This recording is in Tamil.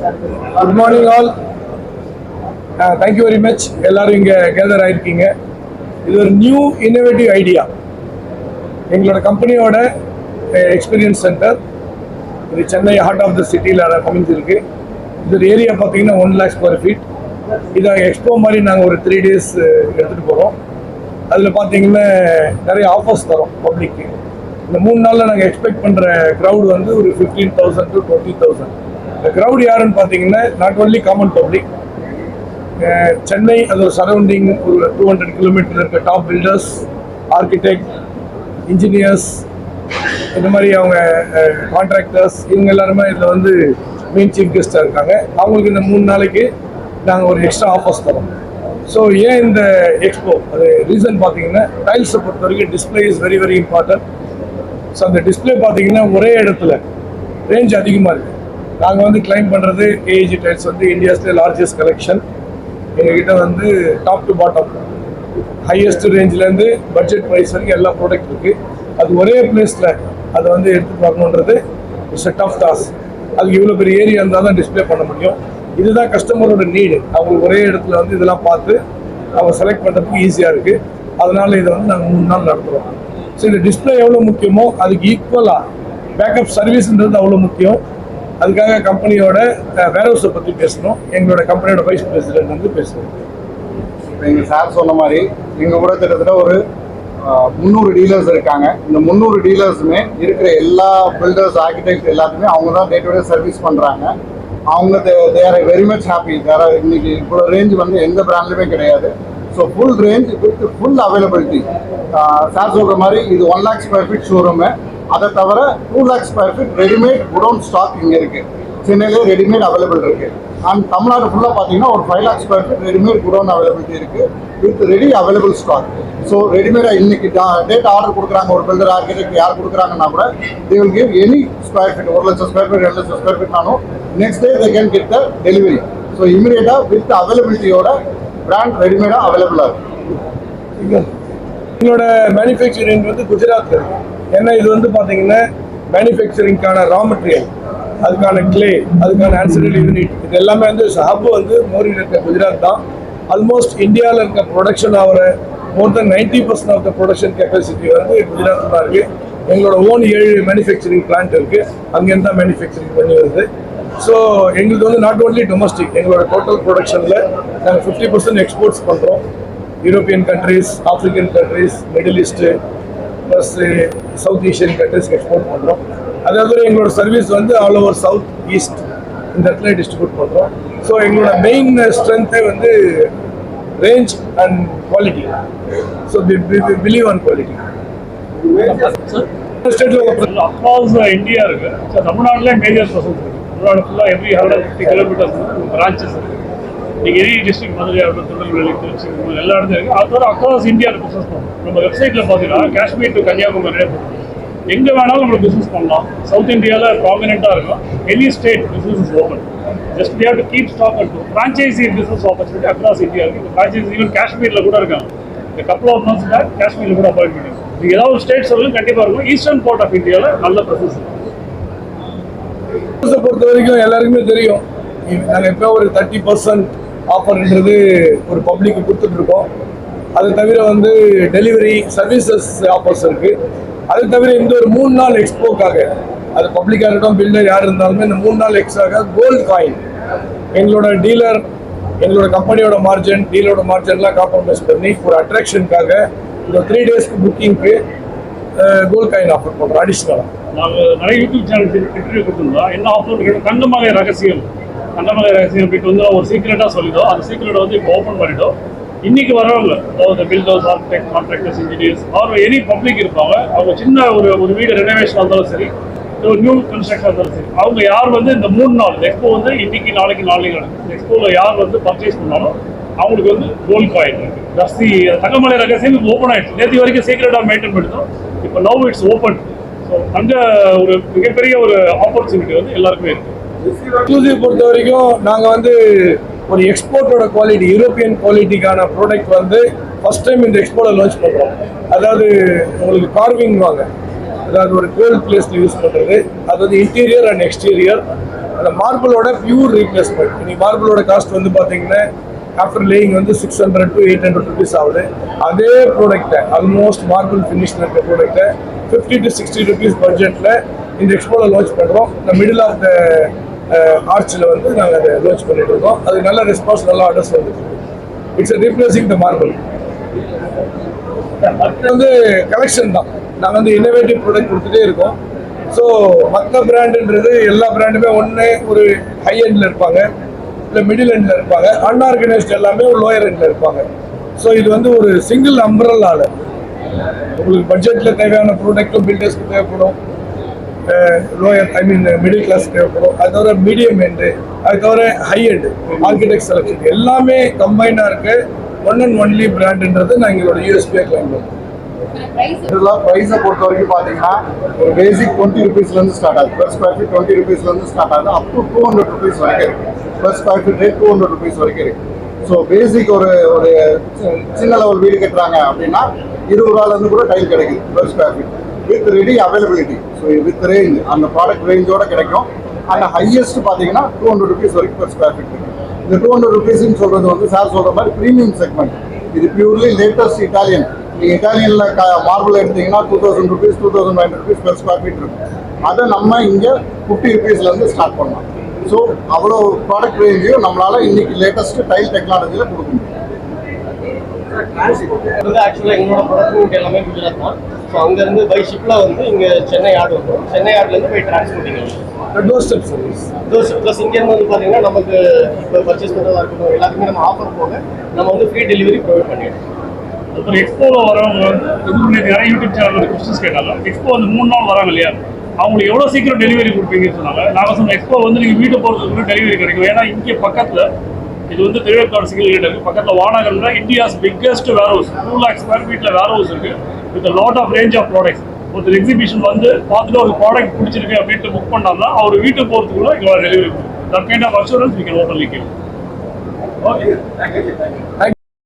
Good morning all thank you very much எல்லாரும் இங்கே கேதர் ஆயிருக்கீங்க. இது ஒரு நியூ இன்னோவேட்டிவ் ஐடியா எங்களோட கம்பெனியோட எக்ஸ்பீரியன்ஸ் சென்டர் இது சென்னை ஹார்ட் ஆஃப் த சிட்டியில் அமைஞ்சிருக்கு. இது ஒரு ஏரியா பார்த்தீங்கன்னா ஒன் லேக் ஸ்கொயர் ஃபீட் இதை எக்ஸ்போ மாதிரி நாங்கள் ஒரு த்ரீ டேஸ் uh, எடுத்துகிட்டு போகிறோம் அதில் பார்த்தீங்கன்னா நிறைய ஆஃபர்ஸ் தரோம் பப்ளிக்கு இந்த மூணு நாளில் நாங்கள் எக்ஸ்பெக்ட் பண்ணுற க்ரௌட் வந்து ஒரு fifteen thousand to twenty thousand இந்த க்ரௌட் யாருன்னு பார்த்தீங்கன்னா not only common public Chennai அது ஒரு சரௌண்டிங் ஒரு டூ ஹண்ட்ரட் கிலோமீட்டர் இருக்க டாப் பில்டர்ஸ் ஆர்கிடெக்ட் இன்ஜினியர்ஸ் இந்த மாதிரி அவங்க கான்ட்ராக்டர்ஸ் இவங்க எல்லாருமே இதில் வந்து மெயின் சீஃப் கெஸ்ட்டாக இருக்காங்க. அவங்களுக்கு இந்த மூணு நாளைக்கு நாங்கள் ஒரு எக்ஸ்ட்ரா ஆஃபர்ஸ் தரோம். ஸோ ஏன் இந்த எக்ஸ்போ அது ரீசன் பார்த்தீங்கன்னா டைல்ஸை பொறுத்த வரைக்கும் display is very very important so அந்த டிஸ்பிளே பார்த்தீங்கன்னா ஒரே இடத்துல ரேஞ்ச் அதிகமாக இருக்குது நாங்கள் வந்து கிளைம் பண்ணுறது ஏஜி டைல்ஸ் வந்து இந்தியாஸ்லேயே லார்ஜஸ்ட் கலெக்ஷன் எங்ககிட்ட வந்து டாப் டு பாட்டம் ஹையஸ்ட் ரேஞ்சிலேருந்து பட்ஜெட் ப்ரைஸ் வரைக்கும் எல்லா ப்ராடக்ட் இருக்குது அது ஒரே பிளேஸில் அதை வந்து எடுத்து பார்க்கணுன்றது இட்ஸ் அ டஃப் டாஸ் அதுக்கு இவ்வளோ பெரிய ஏரியா இருந்தால் தான் டிஸ்ப்ளே பண்ண முடியும். இதுதான் கஸ்டமரோட நீடு அவங்களுக்கு ஒரே இடத்துல வந்து இதெல்லாம் பார்த்து அவங்க செலக்ட் பண்ணுறதுக்கு ஈஸியாக இருக்குது அதனால் இதை வந்து நாங்கள் மூணு நாள் நடத்துகிறோம் ஸோ இந்த டிஸ்பிளே எவ்வளோ முக்கியமோ அதுக்கு ஈக்குவலாக பேக்கப் சர்வீஸ்ன்றது அவ்வளோ முக்கியம். அதுக்காக கம்பெனியோட வேர்ஹவுஸை பற்றி பேசணும். எங்களோட கம்பெனியோட வைஸ் பிரசிடென்ட் வந்து பேசுகிறோம் எங்கள் சார் சொன்ன மாதிரி எங்கள் கூட கிட்டத்தட்ட ஒரு முந்நூறு டீலர்ஸ் இருக்காங்க. இந்த முந்நூறு டீலர்ஸுமே இருக்கிற எல்லா பில்டர்ஸ் ஆர்கிடெக்ட் எல்லாத்துமே அவங்க தான் டே டு டே சர்வீஸ் பண்ணுறாங்க அவங்க they're very much happy there இன்னைக்கு இவ்வளோ ரேஞ்ச் வந்து எந்த பிராண்ட்லையுமே கிடையாது. So full range with full availability sir சொல்கிற மாதிரி இது one lakh square feet showroom அதை தவிர two lakh square feet readymade godown stock இங்கே இருக்குது சென்னையிலே ரெடிமேட் அவைலபிள் இருக்குது அண்ட் தமிழ்நாடு ஃபுல்லாக பார்த்தீங்கன்னா ஒரு five lakh square feet readymade godown availability இருக்குது with ready available stock so ரெடிமேடாக இன்னைக்கு டேட் ஆர்டர் கொடுக்குறாங்க ஒரு பில்டர் ஆர்கிடெக்ட் யார் கொடுக்குறாங்கன்னா கூட they will give any square feet ஒரு லட்சம் ஸ்கொயர் ஃபீட் ரெண்டு லட்சம் square ஃபீட்னாலும் next day they can get the delivery so இமீடியட்டாக வித் அவைலபிலிட்டியோட பிராண்ட் ரெடிமேடாக அவைலபிளாக இருக்குது எங்களோட மேனுஃபேக்சரிங் வந்து குஜராத் ஏன்னா இது வந்து பார்த்தீங்கன்னா மேனுஃபேக்சரிங்கான ரா மெட்டீரியல் அதுக்கான கிளே அதுக்கான ஆன்சரல் யூனிட் இது எல்லாமே வந்து ஹப் வந்து மோரியில் இருக்க குஜராத் தான். ஆல்மோஸ்ட் இந்தியாவில் இருக்க ப்ரொடக்ஷன் ஆகிற more then ninety percent of the production capacity வந்து குஜராத் தான் இருக்குது எங்களோட ஓன் ஏழு மேனுஃபேக்சரிங் பிளான்ட் இருக்குது அங்கேருந்து தான் மேனுஃபேக்சரிங் பண்ணி வருது. ஸோ எங்களுக்கு வந்து நாட் ஓன்லி டொமஸ்டிக் எங்களோட டோட்டல் ப்ரொடக்ஷனில் நாங்கள் ஃபிஃப்டி பர்சன்ட் எக்ஸ்போர்ட்ஸ் பண்ணுறோம் European countries African countries middle east plus south Asian கண்ட்ரீஸ்க்கு export பண்ணுறோம் அதாவது எங்களோட சர்வீஸ் வந்து ஆல் ஓவர் சவுத் ஈஸ்ட் இந்த இடத்துல டிஸ்ட்ரிபியூட் பண்ணுறோம் ஸோ எங்களோட மெயின் ஸ்ட்ரென்த்தே வந்து range and quality so believe on quality across India இருக்கு. ஸோ தமிழ்நாட்டிலே மேஜர் ப்ரொசஸ் இருக்கு. தமிழ்நாடு ஃபுல்லாக every hundred fifty kilometres branches இருக்கு. நீங்கள் எனி டிஸ்ட்ரிக்ட் மதுரை ஆகட்டும் திருநெல்வேலி திருச்சி எல்லா இடத்துலையும் இருக்குது அது தவிர அக்ராஸ் இந்தியாவில் பிஸ்னஸ் பண்ணலாம் நம்ம வெப்சைட்டில் பார்த்தீங்கன்னா காஷ்மீர் டு கன்னியாகுமரி எங்கே வேணாலும் நம்ம பிஸ்னஸ் பண்ணலாம். சவுத் இந்தியாவில் ப்ராமினெண்ட்டாக இருக்கும். Any state business is open just we have to keep stock and franchisee business opportunity across India இருக்குது இந்த ஃப்ரான்ச்சைசி ஈவன் காஷ்மீரில் கூட இருக்காங்க. இந்த கப்பல் ஆஃப் மந்த்ஸ் பேக் காஷ்மீரில் கூட அப்பாயின்ட் பண்ணி நீங்கள் ஏதாவது ஒரு ஸ்டேட் சொல்லுங்க கண்டிப்பாக இருக்கும். ஈஸ்டர்ன் பார்ட் ஆஃப் இந்தியாவில் நல்ல ப்ரொசஸ் பொறுத்த வரைக்கும் எல்லாருக்குமே தெரியும். நாங்கள் இப்போ ஒரு தேர்ட்டி பர்சன்ட் ஆஃபர்ன்றது ஒரு பப்ளிக்கு கொடுத்துட்ருக்கோம். அது தவிர வந்து டெலிவரி சர்வீசஸ் ஆஃபர்ஸ் இருக்குது அது தவிர இந்த ஒரு மூணு நாள் எக்ஸ்போக்காக அது பப்ளிக்காக இருக்கட்டும் பில்டர் யார் இருந்தாலுமே இந்த மூணு நாள் எக்ஸ்ட்ராக கோல்டு காயின் எங்களோட டீலர் எங்களோட கம்பெனியோட மார்ஜின் டீலரோட மார்ஜின்லாம் காம்ப்ரமைஸ் பண்ணி ஒரு அட்ராக்ஷனுக்காக இந்த த்ரீ டேஸ்க்கு புக்கிங்க்கு கோல்ட் காயின் ஆஃபர் பண்ணுறோம் அடிஷ்னலாக நாங்கள் நிறைய யூடியூப் சேனல் கொடுத்துருந்தோம். என்ன ஆஃபர் கேட்டோம் ரகசியம். தங்கமலை ரகசியம் போயிட்டு வந்து ஒரு சீக்ரெட்டாக சொல்லிட்டோம். அந்த சீக்ரெட்டை வந்து இப்போ ஓப்பன் பண்ணிட்டோம். இன்னைக்கு வரவங்க அதாவது பில்டர்ஸ் ஆர்கிடெக்ட் கான்ட்ராக்டர்ஸ் இன்ஜினியர்ஸ் அவர் எனி பப்ளிக் இருப்பாங்க. அவங்க சின்ன ஒரு ஒரு வீடு ரெனோவேஷன் இருந்தாலும் சரி ஒரு நியூ கன்ஸ்ட்ரக்ஷன் இருந்தாலும் சரி அவங்க யார் வந்து இந்த மூணு நாள் எக்ஸ்போ வந்து இன்னைக்கு நாளைக்கு நாளைக்கு நடக்கும். எக்ஸ்போவில் யார் வந்து பர்ச்சேஸ் பண்ணாலும் அவங்களுக்கு வந்து கோல்ட் காயின் இருக்கு. ஜஸ்தி தங்கமலை ரகசியம் இப்போ ஓப்பன் ஆயிடுச்சு. நேற்று வரைக்கும் சீக்கிரட்டாக மெயின்டைன் பண்ணிட்டோம். இப்போ நவ் இட்ஸ் ஓப்பன் ஸோ அங்கே ஒரு மிகப்பெரிய ஒரு ஆப்பர்ச்சுனிட்டி வந்து எல்லாருக்குமே இருக்குது எக்ஸ்க்ளூசிவ் பொறுத்த வரைக்கும் நாங்கள் வந்து ஒரு எக்ஸ்போர்ட்டோட குவாலிட்டி யூரோப்பியன் குவாலிட்டிக்கான ப்ராடக்ட் வந்து ஃபர்ஸ்ட் டைம் இந்த எக்ஸ்போர்ட்டில் லான்ச் பண்ணுறோம் அதாவது உங்களுக்கு கார்விங் வாங்க. அதாவது ஒரு கோல்ட் பிளேஸில் யூஸ் பண்ணுறது அது வந்து இன்டீரியர் அண்ட் எக்ஸ்டீரியர் அந்த மார்பிளோட பியூர் ரீப்ளேஸ்மெண்ட் இன்னைக்கு மார்பிளோட காஸ்ட் வந்து பார்த்தீங்கன்னா ஆஃப்டர் லேயிங் வந்து six hundred to eight hundred rupees ஆகுது. அதே ப்ராடக்ட்டை ஆல்மோஸ்ட் மார்பிள் ஃபினிஷில் இருக்க ப்ராடக்ட்டை ஃபிஃப்டி டு சிக்ஸ்டி ருபீஸ் பட்ஜெட்டில் இந்த எக்ஸ்போவில் லான்ச் பண்ணுறோம் இந்த மிடில் ஆஃப் த மார்ச்சில் வந்து நாங்கள் அதை லான்ச் பண்ணிட்டு இருக்கோம். அது நல்ல ரெஸ்பான்ஸ் நல்ல ஆர்டர்ஸ் வந்துருக்கு இட்ஸ் ரீப்ளேசிங் த மார்பிள் வந்து கலெக்ஷன் தான். நாங்கள் வந்து இன்னோவேட்டிவ் ப்ராடக்ட் கொடுத்துட்டே இருக்கோம். ஸோ மற்ற பிராண்டுன்றது எல்லா பிராண்டுமே ஒன்று ஒரு ஹை எண்டில் இருப்பாங்க. இல்லை மிடில் எண்டில் இருப்பாங்க. அன்ஆர்கனைஸ்ட் எல்லாமே ஒரு லோயர் எண்டில் இருப்பாங்க. ஸோ இது வந்து ஒரு சிங்கிள் அம்பரல்லால் உங்களுக்கு பட்ஜெட்டில் தேவையான ப்ராடக்ட்டும் பில்டர்ஸ்க்கு தேவைப்படும். Lower I mean middle class தேவைப்படும். அது தவிர மீடியம் எண்டு அது தவிர ஹை எண்டு ஆர்கிடெக்ட் செலக்ஷன் எல்லாமே கம்பைனாக இருக்கு. ஒன் அண்ட் ஒன்லி பிராண்டுன்றது நான் எங்களோட யூஎஸ்பியாக கிளைம் பண்ணுறோம் இதெல்லாம் ப்ரைஸை பொறுத்த வரைக்கும் பார்த்தீங்கன்னா ஒரு பேசிக் டுவெண்ட்டி ருபீஸ்லேருந்து ஸ்டார்ட் ஆகுது. ப்ளஸ் ஸ்கொயர் ஃபீட் டுவெண்ட்டி ருபீஸ்லேருந்து ஸ்டார்ட் ஆகுது. Up to two hundred rupees வரைக்கும் இருக்குது plus square feet rate two hundred rupees வரைக்கும் இருக்குது ஸோ பேசிக் ஒரு ஒரு சின்ன லெவல் வீடு கட்டுறாங்க அப்படின்னா இருபது ரூபாலேருந்து கூட டைல் கிடைக்குது. Plus square feet with ready availability so with range அந்த ப்ராடக்ட் ரேஞ்சோட கிடைக்கும். அந்த ஹையஸ்ட் பார்த்தீங்கன்னா டூ ஹண்ட்ரட் ருபீஸ் வரைக்கும் பர் ஸ்கொயர் ஃபீட் இந்த டூ ஹண்ட்ரட் ருபீஸ்னு சொல்றது வந்து சார் சொல்ற மாதிரி ப்ரீமியம் செக்மெண்ட் இது பியூர்லி லேட்டஸ்ட் இட்டாலியன் நீங்கள் இட்டாலியனில் மார்பிள் எடுத்தீங்கன்னா two thousand rupees two thousand five hundred rupees per square feet இருக்கும். அதை நம்ம இங்கே ஃபிஃப்டி ருபீஸ்லேருந்து ஸ்டார்ட் பண்ணலாம். ஸோ அவ்வளோ ப்ராடக்ட் ரேஞ்சையும் நம்மளால் இன்னைக்கு லேட்டஸ்ட் டைல் டெக்னாலஜியில் கொடுக்க முடியும். ஆக்சுவலாக எங்களோட ப்ராடக்ட் எல்லாமே குஜராத் தான். ஸோ அங்கேருந்து பை ஷிப்பில் வந்து இங்கே சென்னை ஆடு வரும். சென்னை ஆட்லேருந்து போய் transporting door step service those plus இங்கேருந்து வந்து பார்த்தீங்கன்னா நமக்கு இப்போ பர்ச்சேஸ் பண்ணுறதா இருக்கட்டும் எல்லாத்துக்குமே நம்ம ஆஃபர் போக நம்ம வந்து ஃப்ரீ டெலிவரி ப்ரொவைட் பண்ணிடுறோம். அப்புறம் எக்ஸ்போவில் வரவங்க வந்து நிறைய யூடியூப் சேனல் கொஸ்டின்ஸ் கேட்டாங்க. எக்ஸ்போ வந்து மூணு நாள் வராங்க இல்லையா? அவங்களுக்கு எவ்வளோ சீக்கிரம் டெலிவரி கொடுப்பீங்கன்னு சொன்னாங்க. நாங்கள் சொன்ன எக்ஸ்போ வந்து நீங்கள் வீட்டு போகிறதுக்கு டெலிவரி கிடைக்கும். ஏன்னா இங்கே பக்கத்தில் இது வந்து திருவேற்காடு சிங்கிள் கேட் இருக்குது பக்கத்தில் வானகரில் India's biggest warehouse two lakh square ஃபீட்டில் வேர் ஹவுஸ் இருக்குது with lot of range of products ஒருத்தர் எக்ஸிபிஷன் வந்து பார்த்துட்டு ஒரு ப்ராடக்ட் பிடிச்சிருக்கு அப்படின்ட்டு புக் பண்ணாங்கன்னா அவர் வீட்டுக்கு போகிறதுக்குள்ள எங்களோட டெலிவரி கொடுக்கும் that kind of assurance we can openly give okay thank you